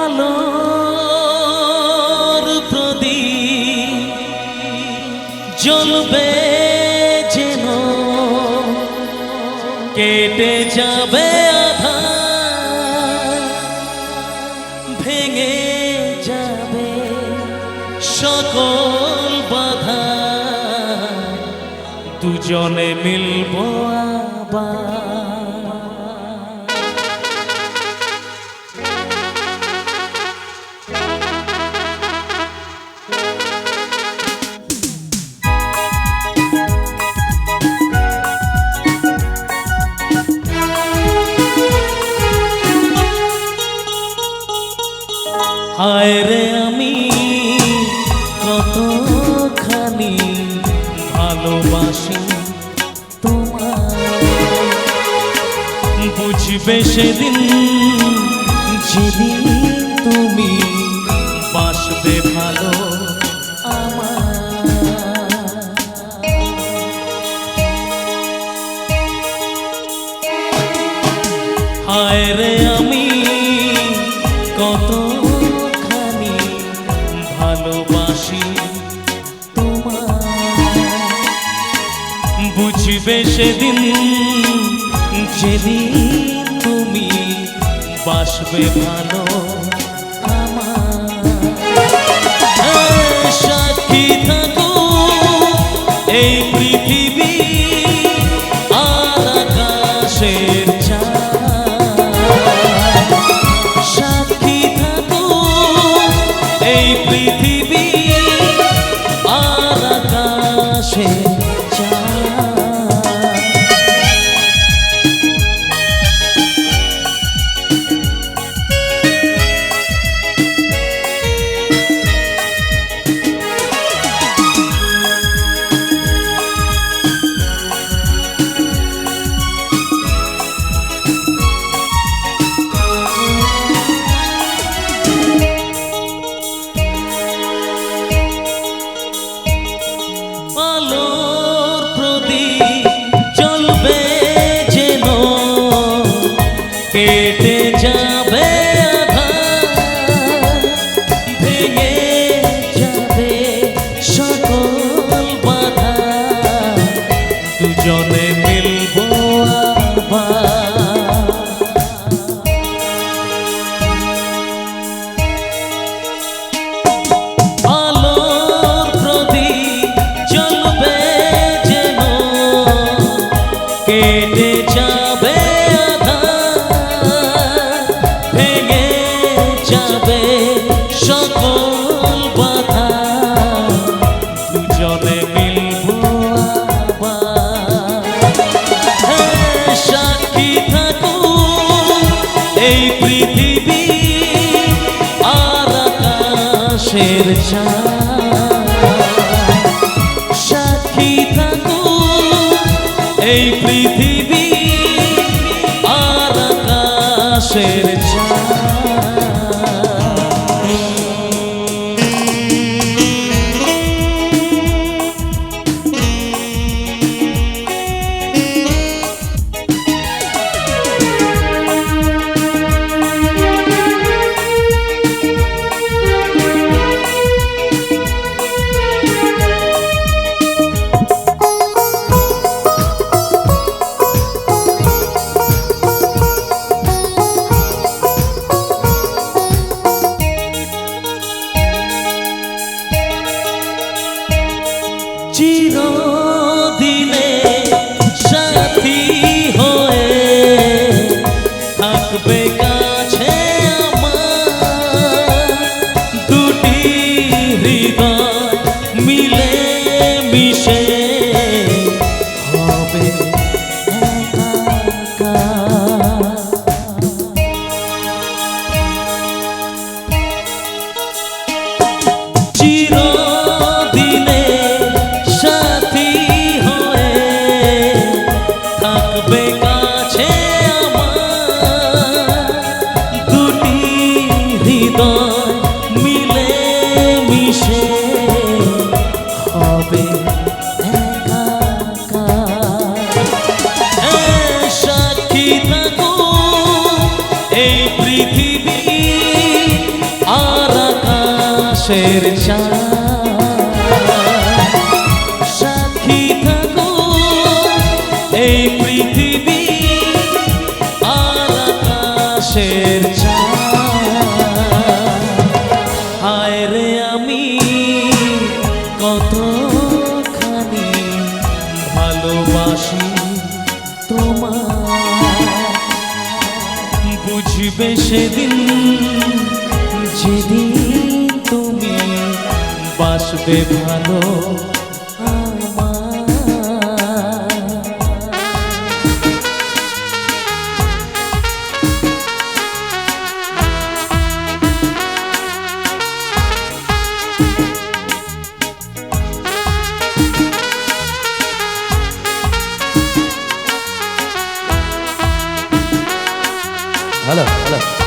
আলোর প্রদীপ জ্বলবে যেন কেটে যাবে আধার ভেঙে যাবে সকল বাধা। দুজনে মিলব আবার হায় আমি কতখানি ভালোবাসি তোমায়। বুঝবে সেদিন যেদিন ভালোবাসি তোমার বুঝবে সেদিন যেদিন তুমি বাসবে ভালো। ভেঙে চাঁদ। সাক্ষী থাকো এই পৃথিবী আর আকাশের চাঁদ। 记得 এই পৃথিবী আর আকাশের চাঁদ বুঝবে সেদিন যেদিন তুমি বাসবে ভালো। 好了，好了。